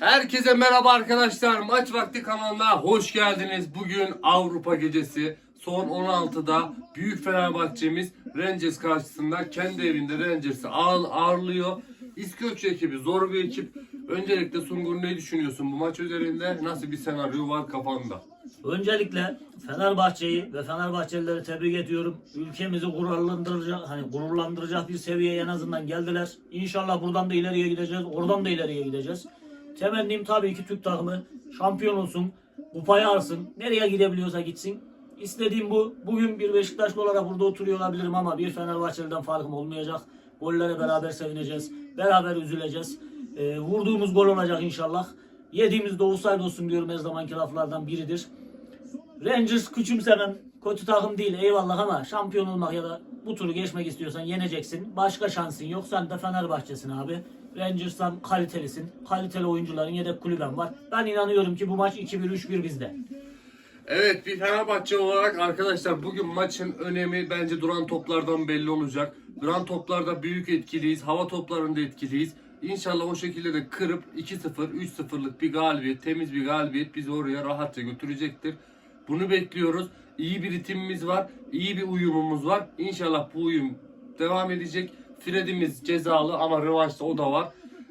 Herkese merhaba arkadaşlar. Maç Vakti kanalına hoş geldiniz. Bugün Avrupa gecesi. Son 16'da Büyük Fenerbahçemiz Rangers karşısında kendi evinde Rangers'ı ağır- ağırlıyor. İskoçya ekibi zor bir ekip. Öncelikle Sungur ne düşünüyorsun bu maç üzerinde? Nasıl bir senaryo var kafanda? Öncelikle Fenerbahçe'yi ve Fenerbahçelileri tebrik ediyorum. Ülkemizi gururlandıracak, hani gururlandıracak bir seviyeye en azından geldiler. İnşallah buradan da ileriye gideceğiz, oradan da ileriye gideceğiz. Temennim tabii ki Türk takımı şampiyon olsun, kupayı alsın, nereye gidebiliyorsa gitsin. İstediğim bu. Bugün bir Beşiktaşlı olarak burada oturuyor olabilirim ama bir Fenerbahçeli'den farkım olmayacak. Gollere beraber sevineceğiz, beraber üzüleceğiz. Ee, vurduğumuz gol olacak inşallah. Yediğimiz de offside olsun diyorum her zamanki laflardan biridir. Rangers küçümsemem. Kötü takım değil eyvallah ama şampiyon olmak ya da bu turu geçmek istiyorsan yeneceksin. Başka şansın yok. Sen de Fenerbahçe'sin abi. Rangers'tan kalitelisin. Kaliteli oyuncuların yedek kulüben var. Ben inanıyorum ki bu maç 2-1-3-1 bizde. Evet bir Fenerbahçe olarak arkadaşlar bugün maçın önemi bence duran toplardan belli olacak. Duran toplarda büyük etkiliyiz. Hava toplarında etkiliyiz. İnşallah o şekilde de kırıp 2-0, 3-0'lık bir galibiyet, temiz bir galibiyet bizi oraya rahatça götürecektir. Bunu bekliyoruz. İyi bir ritimimiz var. iyi bir uyumumuz var. İnşallah bu uyum devam edecek. Fred'imiz cezalı ama rövanşta o da var.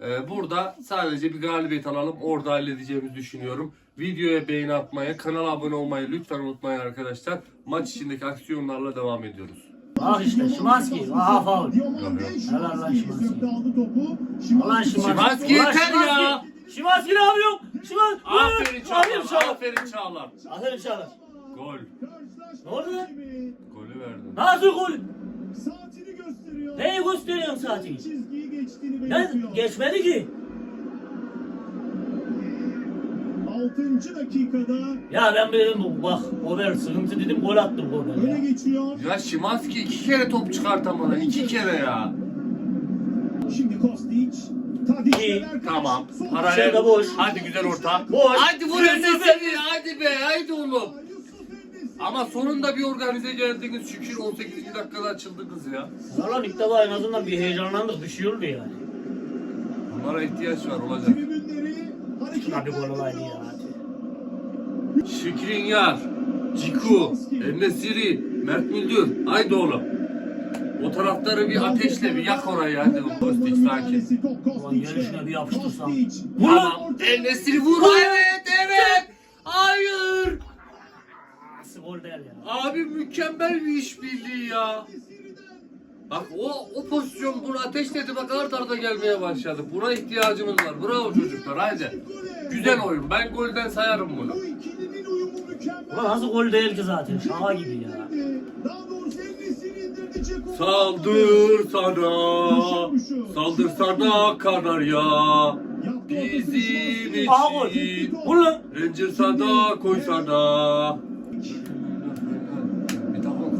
Ee, burada sadece bir galibiyet alalım. Orada halledeceğimizi düşünüyorum. Videoya beğeni atmayı, kanala abone olmayı lütfen unutmayın arkadaşlar. Maç içindeki aksiyonlarla devam ediyoruz. Bak işte Şimanski. Aha faul. Helal lan Şimanski. Ulan Şimanski. Şimanski yeter ya. Şimanski ne yapıyorsun? Şimanski. Aferin Çağlar, aferin Çağlar. Aferin Çağlar. Gol. Ne oldu lan? Golü verdin. Nasıl gol? Saatini. Neyi gösteriyorsun saati? Çizgiyi geçtiğini Ne? belirtiyor. Geçmedi ki. 6. dakikada Ya ben dedim bak Gober sıkıntı dedim gol attım Gober öne ya. geçiyor. Ya Şimanski iki kere top çıkartamadı. iki kere ya. Şimdi Kostic. İyi, Tamam. Paralel. Dışarıda boş. Hadi güzel orta. Boş. Hadi vur seni. Hadi be. Hadi oğlum. Ama sonunda bir organize geldiniz. Şükür 18. dakikada açıldınız ya. Valla ilk defa en azından bir heyecanlandık bir şey oldu yani. Bunlara ihtiyaç var olacak. Şuna bir gol olaydı ya. Şikrinyar, Ciku, Enesiri, Mert Müldür. Haydi oğlum. O taraftarı bir ateşle bir yak orayı hadi. Kostic sakin. Ulan gelişine bir yapıştırsam. Vur. Tamam. Enesiri vur. Evet evet. Hayır. Nasıl gol değil ya. Abi mükemmel bir işbirliği ya. Bak o o pozisyon bunu ateşledi bak art arda gelmeye başladı. Buna ihtiyacımız var. Bravo çocuklar haydi. Güzel oyun. Ben golden sayarım bunu. Bu nasıl gol değil ki zaten şaka gibi ya. Saldır sana. Saldır sana Kanarya. Bizim gol. için. Vur lan. Ranger sana koy sana. Bir takım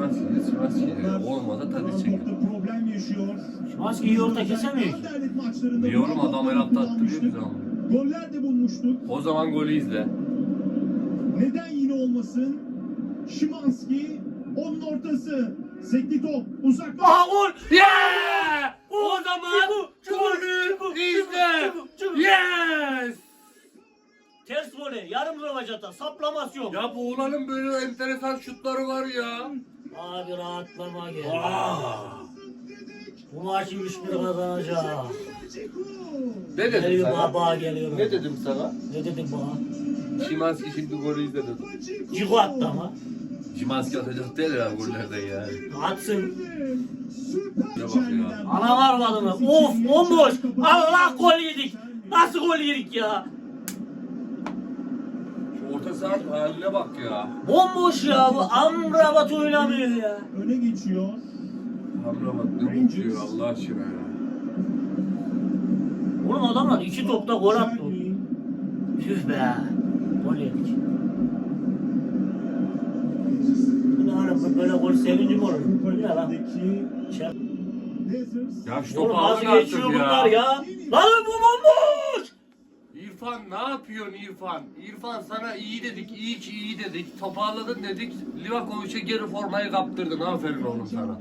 korneri Simanski'de Simanski olmadı tadı çekiyor. Topta problem yaşıyor. Şimanski iyi orta kesemiyor ki. Diyorum adam el attı attırıyor bizi ama. Goller de bulmuştuk. O zaman golü izle. Neden yine olmasın? Şimanski onun ortası. Sekli top uzak. Aha gol. Yeah! O zaman golü izle. Yes! Ters voley yarım rövaşata saplamasyon. Ya bu oğlanın böyle enteresan şutları var ya. Abi rahatlama gel. Aa! Bu maçı 3-1 kazanacağız. Ceko. Ne dedim Geliyor sana? baba geliyor. Ne dedim sana? Ne dedim bana? Şimanski şimdi golü izle dedim. Cigo attı ama. Şimanski atacak değil ya gollerden ya. Atsın. Bak ya. Ana varmadı mı? Of bomboş. Allah gol yedik. Nasıl gol yedik ya? Saha haline bak ya. Bomboş ya bu Amrabat oynamıyor ya. Öne geçiyor. Hamra bak ne bakıyor Allah aşkına ya. Oğlum adamlar iki topta gol attı. Tüh be. Gol yedik. Bu ne oğlum böyle gol sevinci mi olur? Bu ne lan? Ya şu Oğlum topu nasıl alın geçiyor artık bunlar ya. ya? Lan bu bomboş. İrfan ne yapıyorsun İrfan? İrfan sana iyi dedik, iyi ki iyi dedik. Toparladın dedik. Livakovic'e geri formayı kaptırdın. Aferin oğlum sana.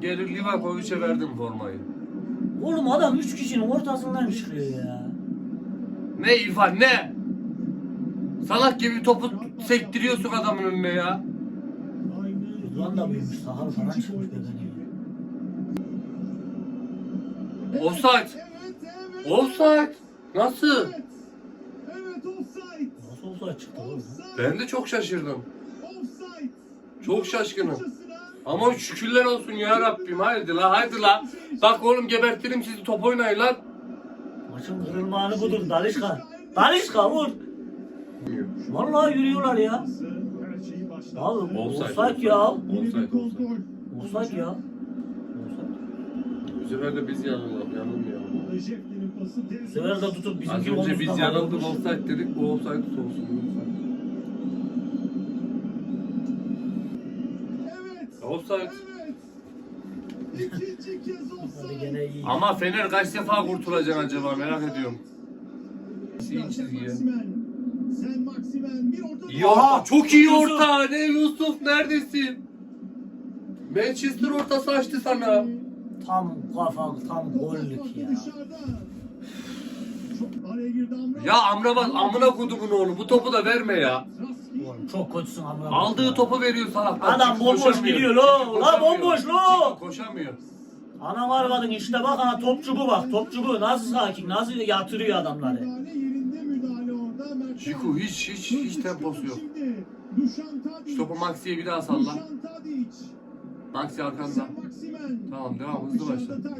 Geri Livakovic'e verdin formayı. Oğlum adam 3 kişinin ortasından çıkıyor ya. Ne İrfan ne? Salak gibi topu sektiriyorsun adamın önüne ya. Rıdvan da büyümüş. Sahar falan çıkmış bedeni. Offside. Offside. Nasıl? Evet. Evet, offside. Nasıl olsa çıktı oğlum? Offside. Ben de çok şaşırdım. Offside. Çok şaşkınım. Ama şükürler olsun ya Rabbim. Haydi la haydi la. Bak oğlum gebertirim sizi top oynayın lan. Maçın kırılmanı budur. Dalişka. Dalişka vur. Vallahi yürüyorlar ya. Abi Offside, offside ya. Offside, kontrol. Offside ya. Sefer de biz yanılmayalım. yanılmayalım. Bu sefer de tutup Az bizimki önce biz omuzdan yanıldık vurmuş. offside dedik. Bu offside olsun. Evet. Offside. Evet. İkinci kez Hadi offside. gene iyi. Ama Fener kaç defa kurtulacak acaba merak ediyorum. İyi çizgi ya. Maximen. Sen Maximen bir orta. İyi orta. Çok iyi orta. Ne Yusuf neredesin? Manchester ortası açtı sana. Tam kafa tam gollük ya. Amrabat. Ya Amrabat amına kodumun oğlu bu topu da verme ya. Oğlum çok kötüsün amına. Aldığı topu veriyor salak. Adam bomboş gidiyor lo. La bomboş lo. Koşamıyor. Ana var bakın işte bak ha topçu bu bak topçu bu nasıl sakin nasıl yatırıyor adamları. Ciku hiç hiç hiç temposu yok. Şu topu Maxi'ye bir daha salla. Maxi arkanda. Tamam devam hızlı başla. Taç.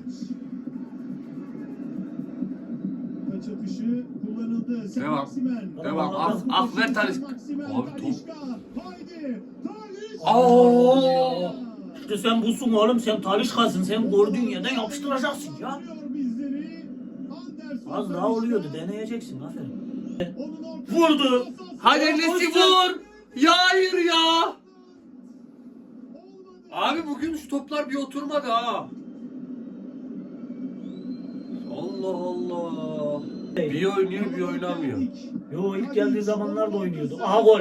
Atışı kullanıldı. Sen Devam. Maximen. Devam. Ah, ah ver Sen Taliş. Maximen, Abi top. Talisca. Haydi. Taliş. Aa! İşte sen busun oğlum sen talişkasın sen gördüğün yerden yapıştıracaksın ya. Arıyor bizleri. Anderson Az daha oluyordu deneyeceksin aferin. Onun ortası- Vurdu. Hadi Nesi vur. Ya hayır ya. Abi bugün şu toplar bir oturmadı ha. Allah Allah. Bir oynuyor bir oynamıyor. Yo ilk geldiği zamanlarda oynuyordu. Aha gol.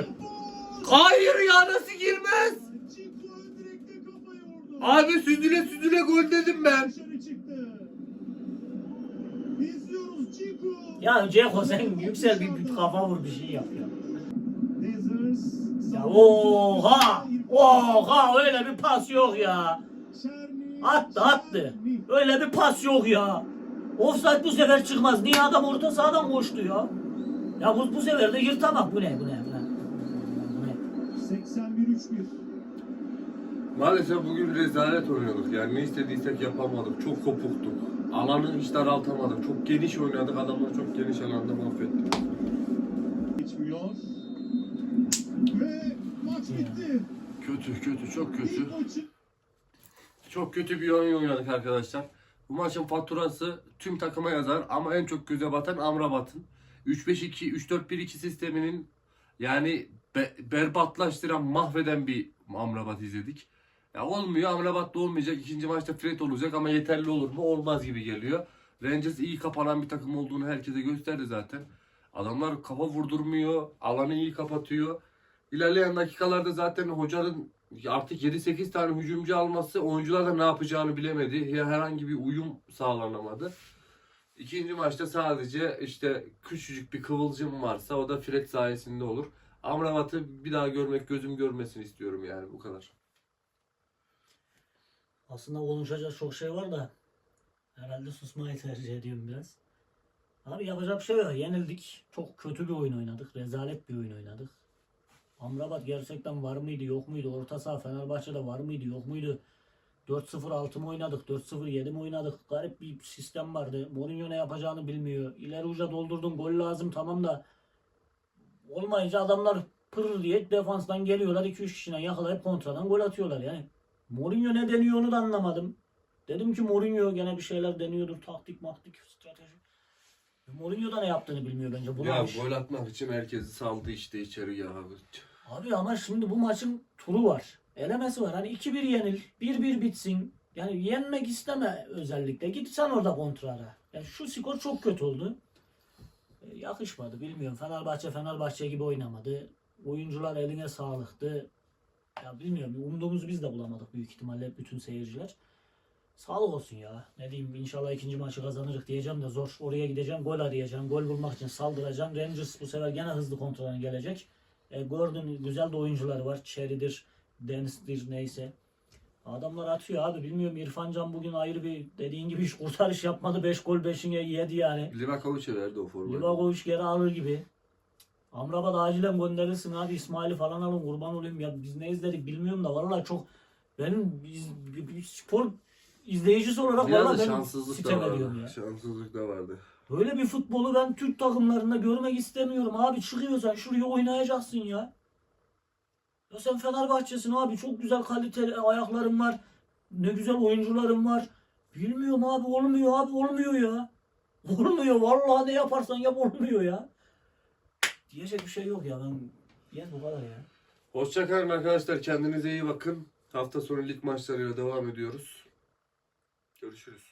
Hayır ya nasıl girmez? Abi süzüle süzüle gol dedim ben. Ya Ceko sen yüksel bir, bir kafa vur bir şey yap ya. Ya oha! Oha öyle bir pas yok ya. Attı attı. Öyle bir pas yok ya. Offside bu sefer çıkmaz. Niye adam orta sahadan koştu ya? Ya bu, bu sefer de yırtamak. Bu ne bu ne bu ne? Bu ne? 81-3-1. Maalesef bugün rezalet oynadık. Yani ne istediysek yapamadık. Çok kopuktuk. Alanı hiç daraltamadık. Çok geniş oynadık. Adamlar çok geniş alanda mahvetti. Geçmiyor. Ve maç bitti. Kötü kötü çok kötü. Çok kötü bir oyun oynadık arkadaşlar. Bu maçın faturası tüm takıma yazar ama en çok göze batan Amrabat'ın. 3-5-2, 3-4-1-2 sisteminin yani be- berbatlaştıran, mahveden bir Amrabat izledik. Ya olmuyor, Amrabat da olmayacak. İkinci maçta Fred olacak ama yeterli olur mu? Olmaz gibi geliyor. Rangers iyi kapanan bir takım olduğunu herkese gösterdi zaten. Adamlar kafa vurdurmuyor, alanı iyi kapatıyor. İlerleyen dakikalarda zaten hocanın artık 7-8 tane hücumcu alması oyuncular da ne yapacağını bilemedi. Ya Herhangi bir uyum sağlanamadı. İkinci maçta sadece işte küçücük bir kıvılcım varsa o da Fred sayesinde olur. Amrabat'ı bir daha görmek gözüm görmesin istiyorum yani bu kadar. Aslında konuşacak çok şey var da herhalde susmayı tercih ediyorum biraz. Abi yapacak bir şey yok. Yenildik. Çok kötü bir oyun oynadık. Rezalet bir oyun oynadık. Amrabat gerçekten var mıydı yok muydu? Orta saha Fenerbahçe'de var mıydı yok muydu? 4-0 6 mı oynadık? 4-0 7 mi oynadık? Garip bir sistem vardı. Mourinho ne yapacağını bilmiyor. İleri uca doldurdun gol lazım tamam da olmayınca adamlar pır diye defanstan geliyorlar 2-3 kişiden yakalayıp kontradan gol atıyorlar yani. Mourinho ne deniyor onu da anlamadım. Dedim ki Mourinho gene bir şeyler deniyordur. Taktik maktik strateji. Mourinho da ne yaptığını bilmiyor bence. Ya Bunamış. gol atmak için herkesi saldı işte içeri ya. Abi ama şimdi bu maçın turu var. Elemesi var. Hani 2-1 yenil. 1-1 bitsin. Yani yenmek isteme özellikle. Git sen orada kontrara. Yani şu skor çok kötü oldu. E, yakışmadı. Bilmiyorum. Fenerbahçe Fenerbahçe gibi oynamadı. Oyuncular eline sağlıktı. Ya bilmiyorum. Umduğumuzu biz de bulamadık büyük ihtimalle bütün seyirciler. Sağlık olsun ya. Ne diyeyim inşallah ikinci maçı kazanırız diyeceğim de zor. Oraya gideceğim gol arayacağım. Gol bulmak için saldıracağım. Rangers bu sefer gene hızlı kontrolüne gelecek. E, Gordon güzel de oyuncuları var. Cherry'dir, Dennis'tir neyse. Adamlar atıyor abi. Bilmiyorum İrfan Can bugün ayrı bir dediğin gibi hiç kurtarış yapmadı. 5 gol 5'ine yedi yani. Livakovic'e verdi o formayı. Livakovic geri alır gibi. Amrabat acilen gönderirsin abi İsmail'i falan alın kurban olayım ya biz ne izledik bilmiyorum da vallahi çok benim biz, spor izleyicisi olarak Biraz vallahi benim şanssızlık da vardı. ya. Şanssızlık da vardı. Böyle bir futbolu ben Türk takımlarında görmek istemiyorum abi çıkıyorsan şuraya oynayacaksın ya. Ya sen Fenerbahçe'sin abi çok güzel kaliteli ayakların var. Ne güzel oyuncuların var. Bilmiyorum abi olmuyor abi olmuyor ya. Olmuyor vallahi ne yaparsan yap olmuyor ya. Diyecek bir şey yok ya ben Yes bu kadar ya. Hoşçakalın arkadaşlar. Kendinize iyi bakın. Hafta sonu lig maçlarıyla devam ediyoruz. Görüşürüz.